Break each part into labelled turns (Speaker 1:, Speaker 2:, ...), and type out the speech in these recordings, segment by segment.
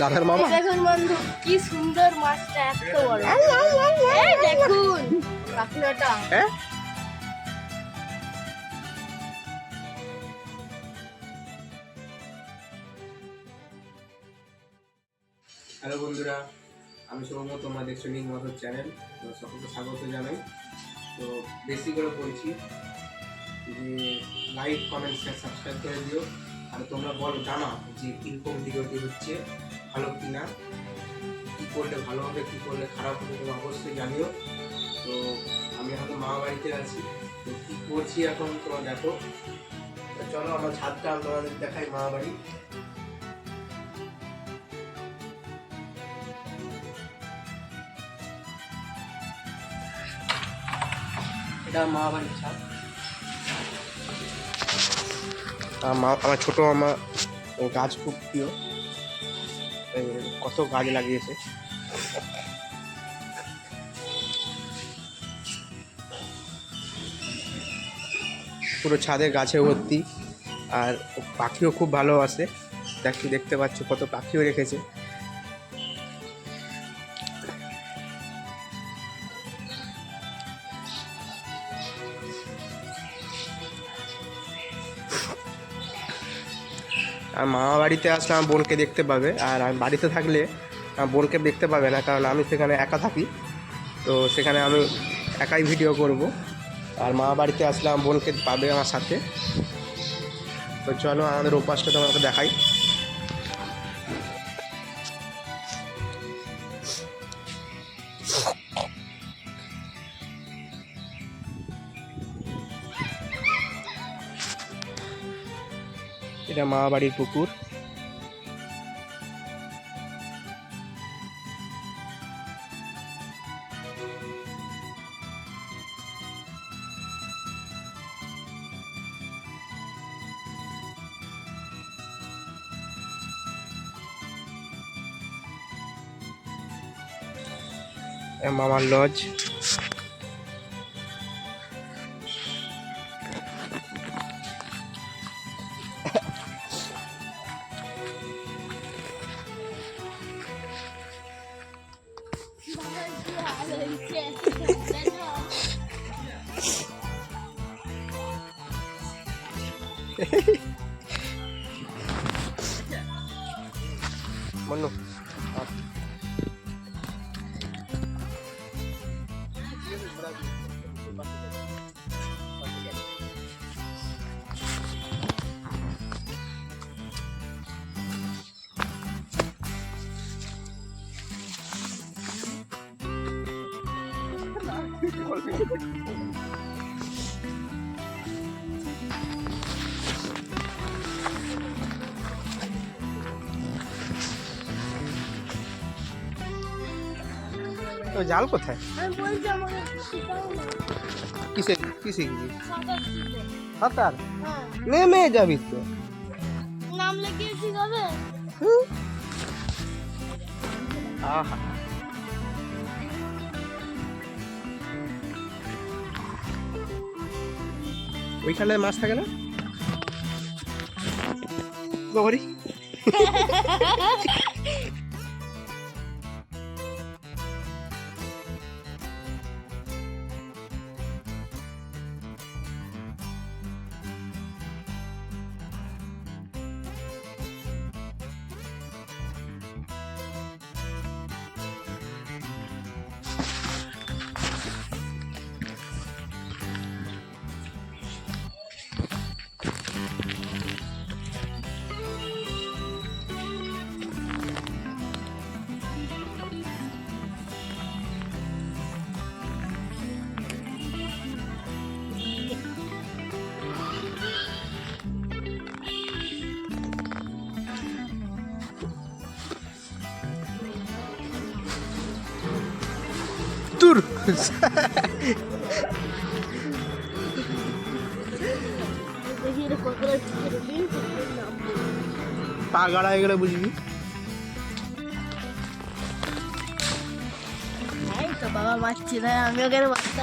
Speaker 1: দাদার মামা।
Speaker 2: দেখুন বন্ধু কি সুন্দর মাছটা এত বড়। এই দেখুন
Speaker 1: হ্যাঁ? হ্যালো বন্ধুরা আমি সৌম্য তোমরা দেখছ নিক চ্যানেল। তো সকলকে স্বাগত জানাই। তো বেশি করে বলছি যে লাইক কমেন্ট শেয়ার সাবস্ক্রাইব করে দিও। আর তোমরা বলো জানাও যে কীরকম ভিডিওটি হচ্ছে, ভালো কি না কী করলে ভালো হবে, কী করলে খারাপ হবে, তোমরা অবশ্যই জানিও। তো আমি এখন মা বাড়িতে আছি, তো কী করছি এখন তোমরা দেখো। চলো, আমার ছাদটা তোমাদের দেখাই মা বাড়ি। এটা মা বাড়ির ছাদ। আমার ছোট আমার ও গাছ খুব প্রিয়। কত গাছ লাগিয়েছে। পুরো ছাদে গাছে ভর্তি, আর পাখিও খুব ভালোবাসে দেখি, দেখতে পাচ্ছ কত পাখিও রেখেছে। আর মামা বাড়িতে আসলে আমার বোনকে দেখতে পাবে। আর আমি বাড়িতে থাকলে আমার বোনকে দেখতে পাবে না, কারণ আমি সেখানে একা থাকি। তো সেখানে আমি একাই ভিডিও করব। আর মামা বাড়িতে আসলে আমার বোনকে পাবে আমার সাথে। তো চলো আমাদের উপাসটা তোমাকে দেখাই। এটা মামা বাড়ির পুকুর। মামার লজ। Mono. তো জাল কোথায়। কিসে
Speaker 2: সাঁতার শিখব।
Speaker 1: সাঁতার?
Speaker 2: হ্যাঁ।
Speaker 1: নেমে যাবি তো।
Speaker 2: নাম লিখিয়ে শিখাবে।
Speaker 1: আহা। ওইখানে মাছ থাকে না? বাবারি। পা গাড়া হয়ে গেলে বুঝবি
Speaker 2: বাবা মারছি না আমি ওকে বাচ্চা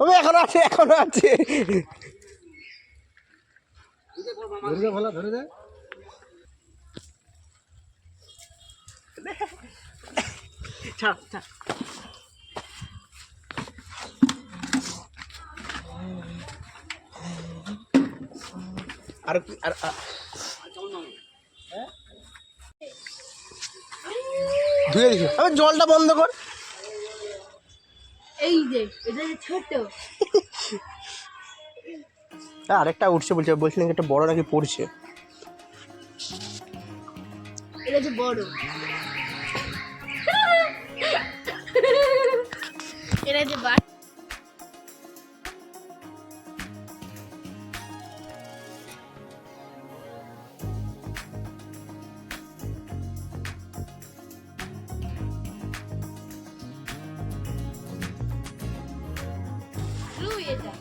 Speaker 1: ওবে এখনও আছে এখনও আছে। ছাড় ছাড়। আর আর আর- ধুয়ে দিছি। আবে জলটা বন্ধ কর।
Speaker 2: এই যে এটা যে ছোট
Speaker 1: হ্যাঁ, আরেকটা উঠছে বলছে বলছিলেন একটা বড় নাকি পড়ছে?
Speaker 2: এটা যে বড়। এটা যে বাট এটা।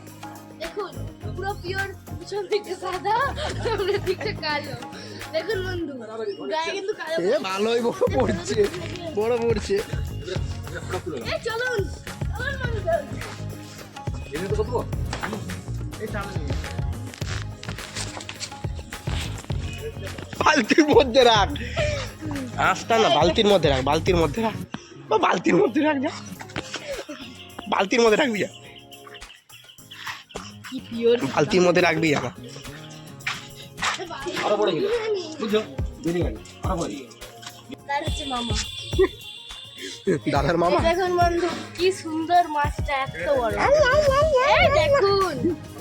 Speaker 2: দেখুন পুরো পিওর পিছন দিকটা সাদা সামনের দিকটা কালো। দেখুন বন্ধু গায়ে কিন্তু কালো
Speaker 1: এ ভালোই বড় পড়ছে বড় পড়ছে।
Speaker 2: এই চলুন চলুন বন্ধু
Speaker 1: বালতির মধ্যে রাখ। আঁশটা না বালতির মধ্যে রাখ বালতির মধ্যে রাখ। ও বালতির মধ্যে রাখ যা। বালতির মধ্যে রাখবি যা।
Speaker 2: কি পিওর
Speaker 1: বালতির মধ্যে রাখবি আমার
Speaker 3: আরও পড়ে গেল। বুঝছ বেরিয়ে গেল। আরও পড়ে
Speaker 2: তার হচ্ছে মামা।
Speaker 1: দাদার মামা?
Speaker 2: দেখুন বন্ধু কি সুন্দর মাছটা এত বড়। এই দেখুন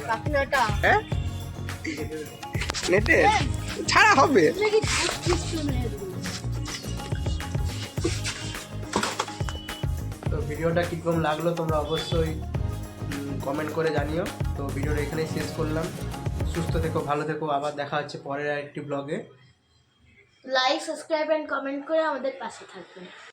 Speaker 2: পাখনাটা।
Speaker 1: হ্যাঁ? নেটে? ছাড়া হবে।
Speaker 3: তো ভিডিওটা কীরকম লাগল তোমরা অবশ্যই কমেন্ট করে জানিও। তো ভিডিওটা এখানেই শেষ করলাম। সুস্থ থেকো, ভালো থেকো। আবার দেখা হচ্ছে পরের আরেকটি ব্লগে
Speaker 2: লাইক সাবস্ক্রাইব অ্যান্ড কমেন্ট করে আমাদের পাশে থাকবেন।